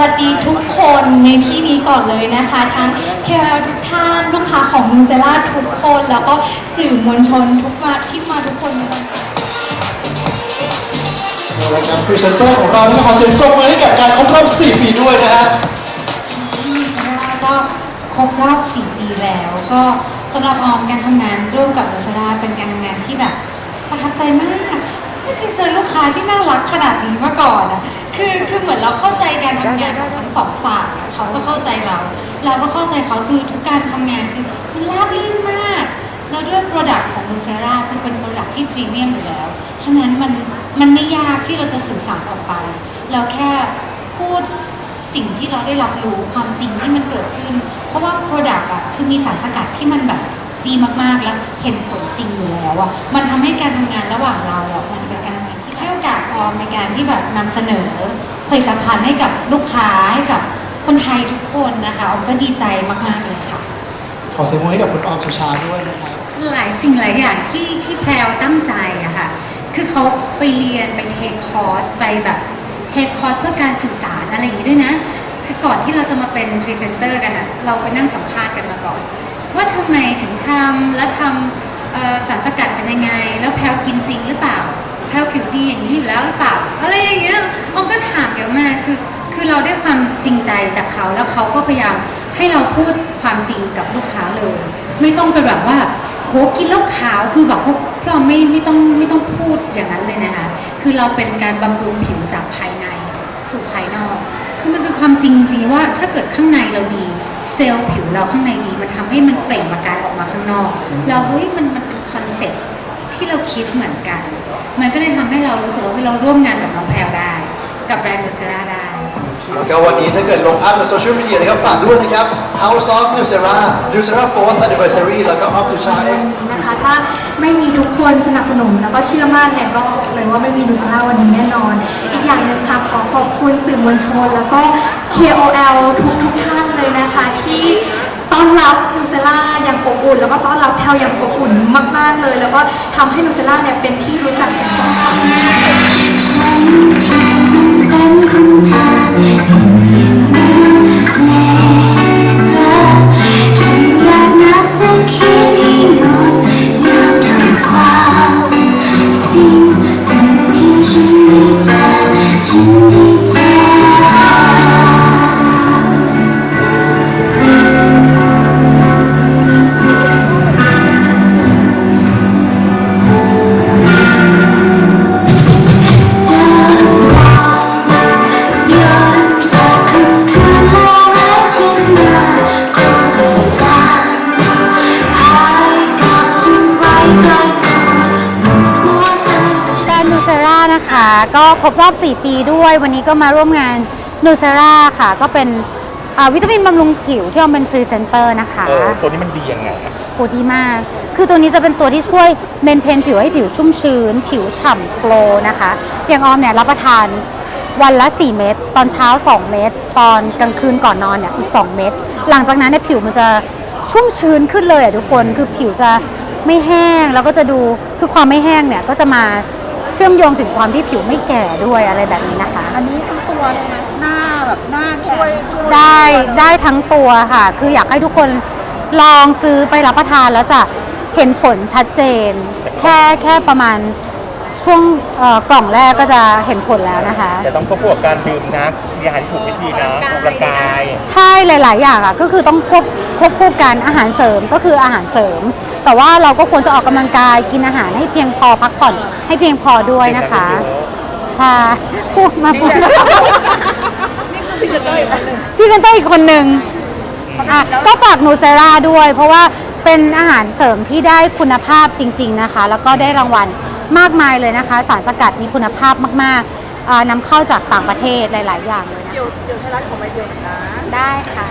วัสดีทุกคนในที่นี้ก่อนเลยนะคะ ทั้ง KOL ทุกท่านลูกค้าของมูเซล่าทุกคน แล้วก็สื่อมวลชนทุกมาที่มาทุกคนในวันนี้รายการพรีเซนเตอร์ของเรานะครับขอเสียงปรบมือให้กับการครบรอบ4ปีด้วยนะฮะก็ครบรอบ4ปีแล้ว ก็สำหรับออมการทำงานร่วมกับมูเซล่าเป็นการทำงานที่แบบประทับใจมากไม่เคยเจอลูกค้าที่น่ารักขนาดนี้มาก่อนอะ คือคือเหมือนเราเข้าใจการทำงานของทั้งสองฝ่ายอะเขาก็เข้าใจเรา เราก็เข้าใจเขาคือทุกการทำงานคือมันราบรื่นมาก แล้วด้วย Product ของ l u c e r a คือเป็น Product ที่พรีเมียมอยู่แล้ว ฉะนั้นมันมันไม่ยากที่เราจะสื่อสารออกไป เราแค่พูดสิ่งที่เราได้รับรู้ความจริงที่มันเกิดขึ้น เพราะว่า Product อะคือมีสารสกัดที่มันแบบดีมากๆแล้วเห็นผลจริงอยู่แล้วอะมันทำให้การทำงานระหว่างเราอะมันเป็นการ อกาสออมในการที่แบบนำเสนอผลิตภัณฑ์ให้กับลูกค้าให้กับคนไทยทุกคนนะคะออมก็ดีใจมากๆเลยค่ะ ขอเสียงปรบมือให้กับคุณออมสุชาด้วยนะครับ หลายสิ่งหลายอย่างที่ที่แพรวตั้งใจอะค่ะ คือเขาไปเรียนไปเทคคอร์สไปแบบเทคคอร์สเพื่อการสื่อสารอะไรอย่างนี้ด้วยนะ คือก่อนที่เราจะมาเป็นพรีเซนเตอร์กันอะเราไปนั่งสัมภาษณ์กันมาก่อน ว่าทำไมถึงทำแล้วทำเอ่อสารสกัดเป็นยังไง แล้วแพรวกินจริงหรือเปล่า แพรวผิวดีอย่างนี้อยู่แล้วหรือเปล่าอะไรอย่างเงี้ยออมก็ถามเยอะมากคือ คือเราได้ความจริงใจจากเขาแล้วเขาก็พยายามให้เราพูดความจริงกับลูกค้าเลย ไม่ต้องไปแบบว่าโหกินแล้วขาวคือแบบพี่ออมไม่ไม่ต้องไม่ต้องพูดอย่างนั้นเลยนะคะ คือเราเป็นการบำรุงผิวจากภายในสู่ภายนอก คือมันเป็นความจริงจริงว่าถ้าเกิดข้างในเราดี เซลล์ผิวเราข้างในดีมันทำให้มันเปล่งประกายออกมาข้างนอกแล้วเฮ้ยมันมันเป็นคอนเซ็ปต์ ที่เราคิดเหมือนกัน มันก็เลยทำให้เรารู้สึกว่าเฮ้ยเราร่วมงานกับน้องแพรวได้ กับแบรนด์เดอะเซราได้ แล้วก็วันนี้ถ้าเกิดลงอัพในโซเชียลมีเดียนะครับ ฝากด้วยนะครับ House of Nucera Nucera 4th Anniversary แล้วก็ of Nucera X นะคะถ้าไม่มีทุกคนสนับสนุนแล้วก็เชื่อมั่นเนี่ยก็บอกเลยว่าไม่มีดูซาร่าวันนี้แน่นอน อีกอย่างหนึ่งค่ะขอขอบคุณสื่อมวลชน แล้วก็ KOL ทุกทุกๆท่านเลยนะคะที่ต้อนรับนูเซล่า อบอุ่น แล้วก็ต้อนรับแพลอย่างอบอุ่นมาก ๆเลย แล้วก็ทำให้นูเซล่าเนี่ยเป็นที่รู้จักอง ฉันที่มันเป็นขอ นูเซรานะคะ ก็ครบรอบ 4 ปีด้วย วันนี้ก็มาร่วมงานนูเซราค่ะ ก็เป็นอ่าวิตามินบำรุงผิวที่เอาเป็นพรีเซนเตอร์นะคะเออตัวนี้มันดียังไงอะโหดีมาก คือตัวนี้จะเป็นตัวที่ช่วยเมนเทนผิวให้ผิวชุ่มชื้น ผิวฉ่ำโกลว์นะคะ อย่างออมเนี่ยรับประทานวันละ 4 เม็ดตอนเช้า 2 เม็ดตอนกลางคืนก่อนนอนเนี่ยอีก 2 เม็ดหลังจากนั้นเนี่ยผิวมันจะชุ่มชื้นขึ้นเลยอะทุกคนคือผิวจะไม่แห้งแล้วก็จะดูคือความไม่แห้งเนี่ยก็จะมา เชื่อมโยงถึงความที่ผิวไม่แก่ด้วยอะไรแบบนี้นะคะ อันนี้ทั้งตัวเลยนะหน้าแบบหน้าช่วยช่วยได้ได้ทั้งตัวค่ะ คืออยากให้ทุกคนลองซื้อไปรับประทานแล้วจะเห็นผลชัดเจน แค่แค่ประมาณ ช่วงเอ่อกล่องแรกก็จะเห็นผลแล้วนะคะ แต่ต้องควบคู่กับการดื่มนะกินอาหารที่ถูกวิธีนะออกกำลังกาย ใช่หลาย ๆ อย่างอะก็คือต้องควบควบคู่กันอาหารเสริมก็คืออาหารเสริม แต่ว่าเราก็ควรจะออกกำลังกายกินอาหารให้เพียงพอพักผ่อนให้เพียงพอด้วยนะคะ ใช่พูดมาพูดพี่เซนเตอร์อีกคนหนึ่งอะก็ฝากนูเซราด้วย เพราะว่าเป็นอาหารเสริมที่ได้คุณภาพจริง ๆ นะคะ แล้วก็ได้รางวัล มากมายเลยนะคะ สารสกัดมีคุณภาพมากๆอ่านำเข้าจากต่างประเทศหลาย ๆ อย่างเลยนะเดี๋ยวเดี๋ยวไทยรัฐของใบเดียวนะได้ค่ะ